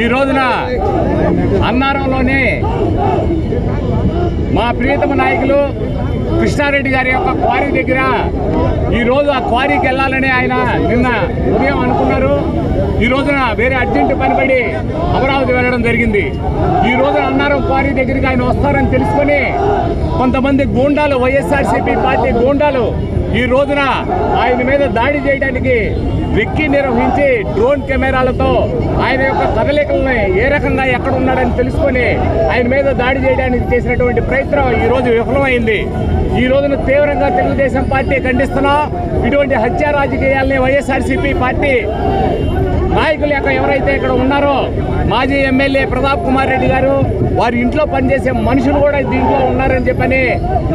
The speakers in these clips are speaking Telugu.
ఈ రోజున అన్నారంలోనే మా ప్రియతమ నాయకులు కృష్ణారెడ్డి గారి యొక్క క్వారీ దగ్గర ఈరోజు ఆ క్వారీకి వెళ్ళాలని ఆయన నిన్న ఉదయం అనుకున్నారు. ఈ రోజున వేరే అర్జెంట్ పనిపడి అమరావతి వెళ్ళడం జరిగింది. ఈ రోజున అన్నారం క్వారీ దగ్గరికి ఆయన వస్తారని తెలుసుకొని కొంతమంది గూండాలు వైఎస్ఆర్సీపీ పార్టీ గూండాలు ఈ రోజున ఆయన మీద దాడి చేయడానికి వెక్కి నిర్వహించి డ్రోన్ కెమెరాలతో ఆయన యొక్క కదలికల్ని ఏ రకంగా ఎక్కడ ఉన్నాడని తెలుసుకొని ఆయన మీద దాడి చేయడానికి చేసినటువంటి ప్రయత్నం ఈ రోజు విఫలమైంది. ఈ రోజున తీవ్రంగా తెలుగుదేశం పార్టీ ఖండిస్తున్నాం ఇటువంటి హత్య రాజకీయాల్ని వైఎస్ఆర్సీపీ పార్టీ నాయకులు యొక్క ఎవరైతే ఇక్కడ ఉన్నారో మాజీ ఎమ్మెల్యే ప్రతాప్ కుమార్ రెడ్డి గారు వారి ఇంట్లో పనిచేసే మనుషులు కూడా దీంట్లో ఉన్నారని చెప్పని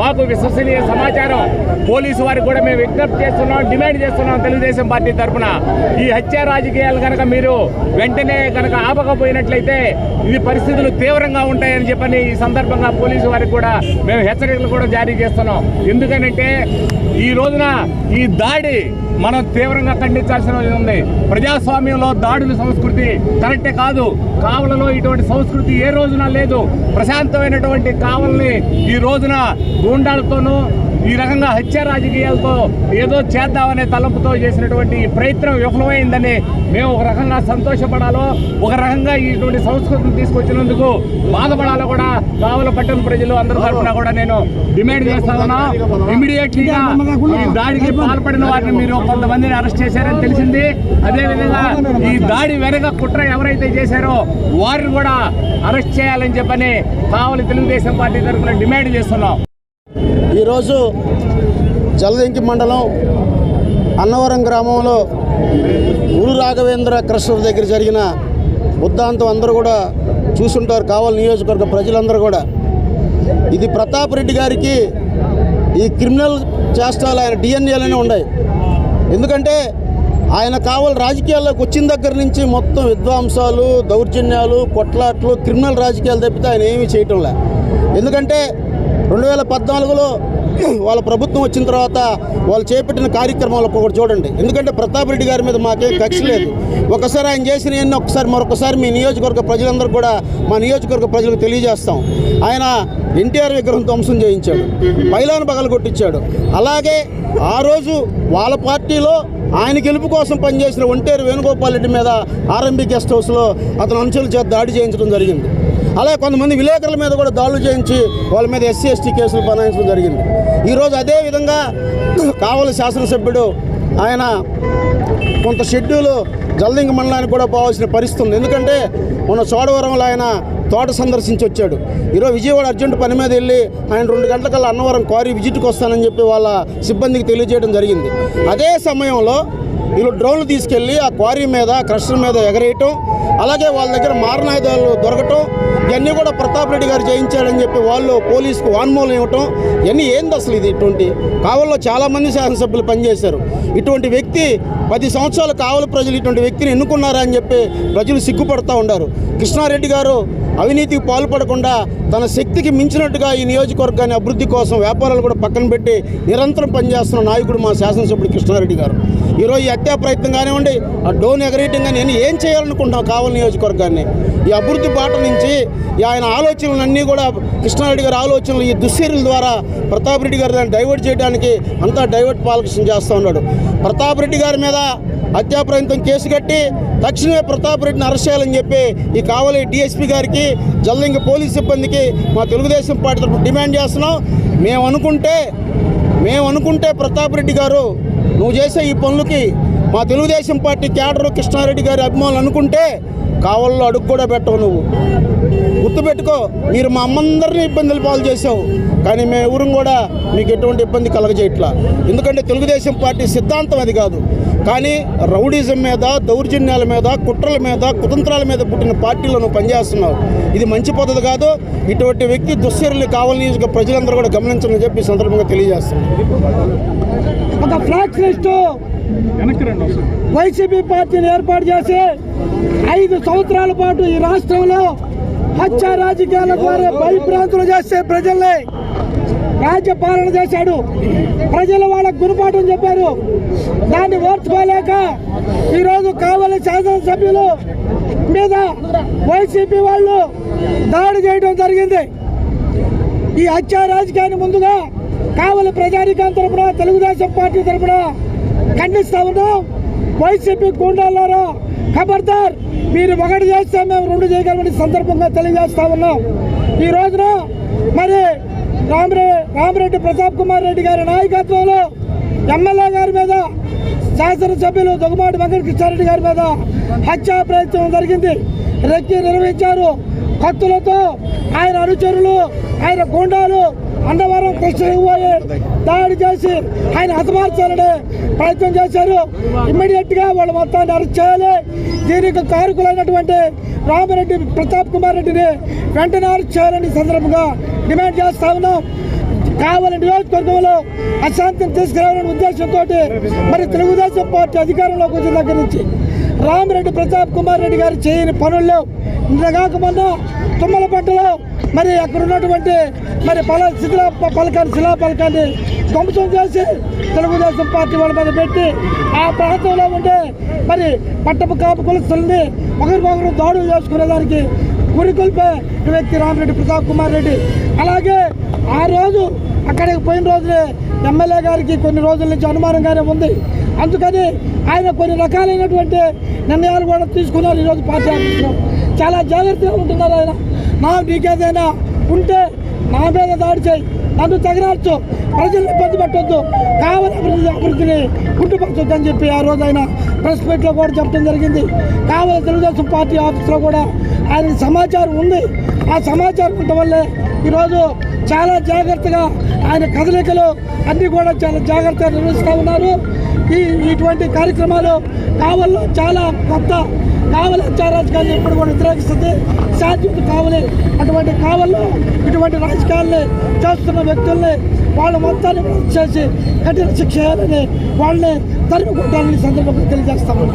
మాకు విశ్వసనీయ సమాచారం. పోలీసు వారికి కూడా మేము విజ్ఞప్తి చేస్తున్నాం డిమాండ్ చేస్తున్నాం తెలుగుదేశం పార్టీ తరఫున ఈ హత్య రాజకీయాలు కనుక మీరు వెంటనే కనుక ఆపకపోయినట్లయితే ఇది పరిస్థితులు తీవ్రంగా ఉంటాయని చెప్పని ఈ సందర్భంగా పోలీసు వారికి కూడా మేము హెచ్చరికలు కూడా జారీ చేస్తున్నాం. ఎందుకనంటే ఈ రోజున ఈ దాడి మనం తీవ్రంగా ఖండించాల్సిన ఉంది. ప్రజాస్వామ్యంలో దాడుల సంస్కృతి కరెక్టే కాదు. కావలలో ఇటువంటి సంస్కృతి ఏ రోజున లేదు. ప్రశాంతమైనటువంటి కావల్ని ఈ రోజున గూండాలతోనూ ఈ రకంగా హత్య రాజకీయాలతో ఏదో చేద్దామనే తలంపుతో చేసినటువంటి ఈ ప్రయత్నం విఫలమైందని మేము ఒక రకంగా సంతోషపడాలో ఒక రకంగా ఇటువంటి సంస్కృతిని తీసుకొచ్చినందుకు బాధపడాలో కూడా కావల పట్టణ ప్రజలు అందరి తరఫున కూడా నేను డిమాండ్ చేస్తా ఉన్నా ఇమీడియట్లీగా ఈ దాడికి పాల్పడిన వారిని మీరు కొంతమందిని అరెస్ట్ చేశారని తెలిసింది. అదేవిధంగా ఈ దాడి వెనక కుట్ర ఎవరైతే చేశారో వారిని కూడా అరెస్ట్ చేయాలని చెప్పని కావలి తెలుగుదేశం పార్టీ తరఫున డిమాండ్ చేస్తున్నాం. ఈరోజు జలదింకి మండలం అన్నవరం గ్రామంలో గురు రాఘవేంద్ర కృష్ణ దగ్గర జరిగిన ఉద్దాంతం అందరూ కూడా చూసుంటారు కావాలి నియోజకవర్గ ప్రజలందరూ కూడా. ఇది ప్రతాప్ రెడ్డి గారికి ఈ క్రిమినల్ చేష్టాలు ఆయన డిఎన్ఏలోనే ఉన్నాయి. ఎందుకంటే ఆయన కావాలి రాజకీయాల్లోకి వచ్చిన దగ్గర నుంచి మొత్తం విధ్వంసాలు దౌర్జన్యాలు కొట్లాట్లు క్రిమినల్ రాజకీయాలు తప్పితే ఆయన ఏమీ చేయటం లే ఎందుకంటే రెండు వేల పద్నాలుగులో వాళ్ళ ప్రభుత్వం వచ్చిన తర్వాత వాళ్ళు చేపట్టిన కార్యక్రమాలు ఒక్కొక్కటి చూడండి. ఎందుకంటే ప్రతాప్ రెడ్డి గారి మీద మాకేం కక్ష లేదు. ఒకసారి ఆయన చేసిన ఎన్ని ఒకసారి మరొకసారి మీ నియోజకవర్గ ప్రజలందరూ కూడా మా నియోజకవర్గ ప్రజలకు తెలియజేస్తాం. ఆయన ఎన్టీఆర్ విగ్రహం ధ్వంసం చేయించాడు. బయలాను పగలు కొట్టించాడు. అలాగే ఆ రోజు వాళ్ళ పార్టీలో ఆయన గెలుపు కోసం పనిచేసిన ఒంటేరు వేణుగోపాల్ రెడ్డి మీద ఆర్ఎంబీ గెస్ట్ హౌస్లో అతను అంచుల చేత దాడి చేయించడం జరిగింది. అలాగే కొంతమంది విలేకరుల మీద కూడా దాడులు చేయించి వాళ్ళ మీద ఎస్సీ ఎస్టీ కేసులు బనాయించడం జరిగింది. ఈరోజు అదే విధంగా కావలి శాసనసభ్యుడు ఆయన కొంత షెడ్యూలు జల్దింగ మండలానికి కూడా పోవాల్సిన పరిస్థితి ఉంది. ఎందుకంటే మన చోడవరంలో ఆయన తోట సందర్శించి వచ్చాడు. ఈరోజు విజయవాడ అర్జెంట్ పని మీద వెళ్ళి ఆయన రెండు గంటలకల్లా అన్నవరం క్వారీ విజిట్కి వస్తానని చెప్పి వాళ్ళ సిబ్బందికి తెలియజేయడం జరిగింది. అదే సమయంలో వీళ్ళు డ్రోన్లు తీసుకెళ్ళి ఆ క్వారీ మీద క్రషర్ మీద ఎగరేయటం అలాగే వాళ్ళ దగ్గర మారణాయుధాలు దొరకటం ఇవన్నీ కూడా ప్రతాప్ రెడ్డి గారు చేయించాడని చెప్పి వాళ్ళు పోలీసుకు వాన్మూలం ఇవ్వటం ఇవన్నీ ఏంది అసలు ఇది ఇటువంటి? కావల్లో చాలామంది శాసనసభ్యులు పనిచేశారు. ఇటువంటి వ్యక్తి పది సంవత్సరాలు కావలి ప్రజలు ఇటువంటి వ్యక్తిని ఎన్నుకున్నారా అని చెప్పి ప్రజలు సిగ్గుపడుతూ ఉన్నారు కృష్ణారెడ్డి గారు అవినీతికి పాల్పడకుండా తన శక్తికి మించినట్టుగా ఈ నియోజకవర్గాన్ని అభివృద్ధి కోసం వ్యాపారాలు కూడా పక్కన పెట్టి నిరంతరం పనిచేస్తున్న నాయకుడు మా శాసనసభ్యుడు కృష్ణారెడ్డి గారు. ఈరోజు ఈ హత్యా ప్రయత్నం కానివ్వండి ఆ డోన్ ఎగరేయటం కానీ నేను ఏం చేయాలనుకుంటాం కావాలి నియోజకవర్గాన్ని? ఈ అభివృద్ధి బాట నుంచి ఆయన ఆలోచనలన్నీ కూడా కృష్ణారెడ్డి గారి ఆలోచనలు ఈ దుశ్చర్యల ద్వారా ప్రతాప్ రెడ్డి గారు దాన్ని డైవర్ట్ చేయడానికి అంతా డైవర్ట్ పాలకృష్ణ చేస్తూ ఉన్నాడు. ప్రతాప్ రెడ్డి గారి మీద హత్యాప్రయంతం కేసు కట్టి తక్షణమే ప్రతాప్ రెడ్డిని అరెస్ట్ చేయాలని చెప్పి ఈ కావలి డిఎస్పీ గారికి జల్లింగ పోలీస్ సిబ్బందికి మా తెలుగుదేశం పార్టీ తరఫున డిమాండ్ చేస్తున్నాం. మేము అనుకుంటే మేము అనుకుంటే ప్రతాప్ రెడ్డి గారు నువ్వు చేసే ఈ పనులకి మా తెలుగుదేశం పార్టీ క్యాడర్ కృష్ణారెడ్డి గారి అభిమానులు అనుకుంటే కావల్లో అడుగు కూడా పెట్టవు నువ్వు. గుర్తుపెట్టుకో మీరు మా అమ్మందరినీ ఇబ్బందులు పాలు చేసావు కానీ మేము ఎవరు కూడా మీకు ఎటువంటి ఇబ్బంది కలగజేయట్లా. ఎందుకంటే తెలుగుదేశం పార్టీ సిద్ధాంతం అది కాదు. కానీ రౌడీజం మీద దౌర్జన్యాల మీద కుట్రల మీద కుతంత్రాల మీద పుట్టిన పార్టీలో నువ్వు పనిచేస్తున్నావు. ఇది మంచి పద్ధతి కాదు. ఇటువంటి వ్యక్తి దుశ్చర్యలు కావాలని నియోజక ప్రజలందరూ కూడా గమనించాలని చెప్పి ఈ సందర్భంగా తెలియజేస్తున్నాను వైసీపీ పార్టీని ఏర్పాటు చేసి ఐదు సంవత్సరాల పాటు ఈ రాష్ట్రంలో హత్య రాజకీయాల ద్వారా భయభ్రాంతులు చేసే ప్రజల్ని రాజ్య పాలన చేశాడు. ప్రజలు వాళ్ళకు గుణపాఠం చెప్పారు. దాన్ని ఓర్చుకోలేక ఈరోజు కావలి శాసనసభ్యులు మీద వైసీపీ వాళ్ళు దాడి చేయడం జరిగింది. ఈ హత్యా రాజకీయాన్ని ముందుగా కావలి ప్రజానికం తరపున తెలుగుదేశం పార్టీ తరపున ఖండిస్తా ఉన్నాం. వైసీపీ గూండాలారా ఖబర్దార్ మీరు ఒకటి చేస్తే మేము రెండు చేయగలమని సందర్భంగా తెలియజేస్తా ఉన్నాం. ఈ రోజున మరి రామరే రామరెడ్డి ప్రతాప్ కుమార్ రెడ్డి గారి నాయకత్వంలో ఎమ్మెల్యే గారి మీద శాసనసభ్యులు దొగమాటి వెంకటకృష్ణారెడ్డి గారి మీద హత్యా ప్రయత్నం జరిగింది. రెక్కి నిర్వహించారు. కత్తులతో ఆయన అనుచరులు ఆయన గుండాలు అన్నవరం కృష్ణ పోయి దాడి చేసి ఆయన హతమార్చాలని ప్రయత్నం చేశారు. ఇమ్మీడియట్గా వాళ్ళు మొత్తాన్ని అరెస్ట్ చేయాలి. దీనికి కారుకులైనటువంటి రామిరెడ్డి ప్రతాప్ కుమార్ రెడ్డిని వెంటనే చేయాలని సందర్భంగా డిమాండ్ చేస్తా ఉన్నాం. కావాలని నియోజకవర్గంలో అశాంతిని తీసుకురావాలనే ఉద్దేశంతో మరి తెలుగుదేశం పార్టీ అధికారంలోకి వచ్చిన దగ్గర నుంచి రామిరెడ్డి ప్రతాప్ కుమార్ రెడ్డి గారు చేయని పనులు లేవు. నిన్నగాక తుమ్మల పంటలో మరి అక్కడ ఉన్నటువంటి మరి పల శిథిల పలకాన్ని శిలా పలకాన్ని ధ్వంసం చేసి తెలుగుదేశం పార్టీ వాళ్ళ మీద పెట్టి ఆ ప్రాంతంలో ఉండే మరి పట్టపు కాపు కులస్తుల్ని ఒకరికొకరు దాడులు చేసుకునేదానికి గురికొల్పే వ్యక్తి రామిరెడ్డి ప్రతాప్ కుమార్ రెడ్డి. అలాగే ఆ రోజు అక్కడికి పోయిన రోజునే ఎమ్మెల్యే గారికి కొన్ని రోజుల నుంచి అనుమానంగానే ఉంది. అందుకని ఆయన కొన్ని రకాలైనటువంటి నిర్ణయాలు కూడా తీసుకున్నారు ఈరోజు పార్టీ ఆఫీస్లో. చాలా జాగ్రత్తగా ఉంటున్నారు ఆయన. నా నీకేదైనా ఉంటే నా మీద దాడి చేయి. నన్ను తగినార్చు ప్రజల్ని ఇబ్బంది పెట్టొద్దు. కావాలి అభివృద్ధి అభివృద్ధిని గుట్టుపరచొద్దు అని చెప్పి ఆ రోజు ఆయన ప్రెస్ మీట్లో కూడా చెప్పడం జరిగింది. కావాలి తెలుగుదేశం పార్టీ ఆఫీస్లో కూడా ఆయన సమాచారం ఉంది. ఆ సమాచారం ఉండటం వల్లే ఈరోజు చాలా జాగ్రత్తగా ఆయన కదలికలు అన్నీ కూడా చాలా జాగ్రత్తగా నిర్వహిస్తూ ఉన్నారు. ఈ ఇటువంటి కార్యక్రమాలు కావల్లో చాలా కొత్త కావలి రాజకీయాన్ని ఎప్పుడు కూడా వ్యతిరేకిస్తుంది. సాధ్యత కావలి అటువంటి కావల్లో ఇటువంటి రాజకీయాల్ని చేస్తున్న వ్యక్తుల్ని వాళ్ళ మొత్తాన్ని చేసి కఠిన శిక్ష చేయాలని వాళ్ళని తరిమి కొట్టాలని సందర్భంగా తెలియజేస్తాము.